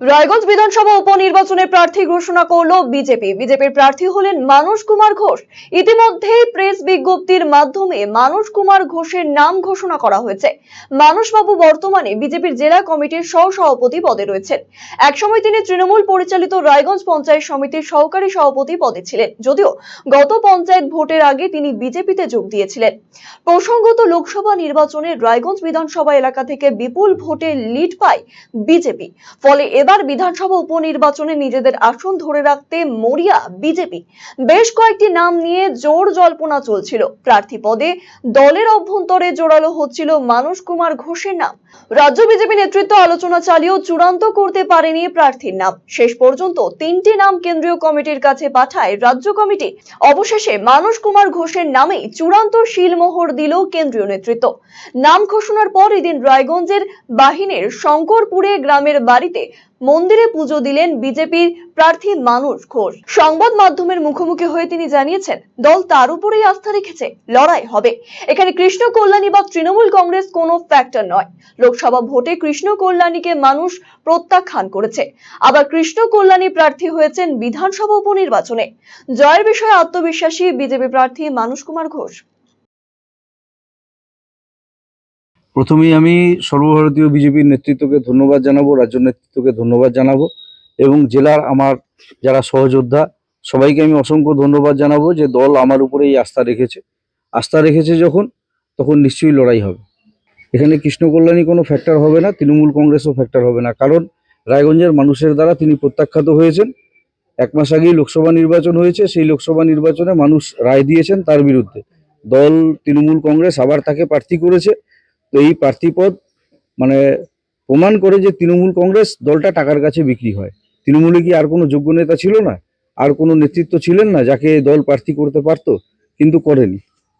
রায়গঞ্জ বিধানসভা উপনির্বাচনে প্রার্থী ঘোষণা করল বিজেপি। বিজেপির প্রার্থী হলেন মানস কুমার ঘোষ। ইতিমধ্যেই প্রেস বিজ্ঞপ্তির মাধ্যমে মানস কুমার ঘোষের নাম ঘোষণা করা হয়েছে। মানসবাবু বর্তমানে বিজেপির জেলা কমিটির সহসভাপতি পদে রয়েছেন। একসময় তিনি তৃণমূল পরিচালিত রায়গঞ্জ পঞ্চায়েত সমিতির সহকারী সভাপতি পদে ছিলেন। যদিও গত পঞ্চায়েত ভোটের আগে তিনি বিজেপিতে যোগ দিয়েছিলেন। প্রসঙ্গত লোকসভা নির্বাচনে রায়গঞ্জ বিধানসভা এলাকা থেকে বিপুল ভোটে লিড পায় বিজেপি। ফলে এবার বিধানসভা উপনির্বাচনে নিজেদের আসন ধরে রাখতে মরিয়া বিজেপি। বেশ কয়েকটি নাম নিয়ে জোর জল্পনা চলছিল। প্রার্থী পদে দলের অভ্যন্তরে জোরালো হচ্ছিল মানস কুমার ঘোষের নাম। রাজ্য বিজেপি নেতৃত্ব আলোচনা চালিয়েও চূড়ান্ত করতে পারেনি প্রার্থীর নাম। শেষ পর্যন্ত তিনটি নাম কেন্দ্রীয় কমিটির কাছে পাঠায় রাজ্য কমিটি। অবশেষে মানস কুমার ঘোষের নামেই চূড়ান্ত শিলমোহর দিল কেন্দ্রীয় নেতৃত্ব। নাম ঘোষণার পর এদিন রায়গঞ্জের বাহিনীর শঙ্করপুরে গ্রামের বাড়িতে মন্দিরে পুজো দিলেন বিজেপির প্রার্থী মানুষ ঘোষ। সংবাদ মাধ্যমের মুখোমুখি হয়ে তিনি জানিয়েছেন, দল তার উপরেই আস্থা রেখেছে, লড়াই হবে। এখানে কৃষ্ণ কল্যাণী বা তৃণমূল কংগ্রেস কোনো ফ্যাক্টর নয়। লোকসভা ভোটে কৃষ্ণ কল্যাণীকে মানুষ প্রত্যাখ্যান করেছে। আবার কৃষ্ণ কল্যাণী প্রার্থী হয়েছেন বিধানসভা উপনির্বাচনে। জয়ের বিষয়ে আত্মবিশ্বাসী বিজেপি প্রার্থী মানুষ কুমার ঘোষ। প্রথমেই আমি সর্বভারতীয় বিজেপির নেতৃত্বকে ধন্যবাদ জানাব, রাজ্য নেতৃত্বকে ধন্যবাদ জানাব, এবং জেলার আমার যারা সহযোদ্ধা, সবাইকে আমি অসংখ্য ধন্যবাদ জানাব যে দল আমার উপরে এই আস্থা রেখেছে। আস্থা রেখেছে যখন, তখন নিশ্চয়ই লড়াই হবে। এখানে কৃষ্ণ কল্যাণী কোনো ফ্যাক্টর হবে না, তৃণমূল কংগ্রেসও ফ্যাক্টর হবে না, কারণ রায়গঞ্জের মানুষের দ্বারা তিনি প্রত্যাখ্যাত হয়েছেন। এক মাস আগেই লোকসভা নির্বাচন হয়েছে, সেই লোকসভা নির্বাচনে মানুষ রায় দিয়েছেন তার বিরুদ্ধে। দল তৃণমূল কংগ্রেস আবার তাকে প্রার্থী করেছে। তো এই প্রার্থীপদ মানে প্রমাণ করে যে তৃণমূল কংগ্রেস দলটা টাকার কাছে বিক্রি হয়। তৃণমূলে কি আর কোনো যোগ্য নেতা ছিল না? আর কোনো নেতৃত্ব ছিলেন না যাকে দল প্রার্থী করতে পারতো, কিন্তু করেনি।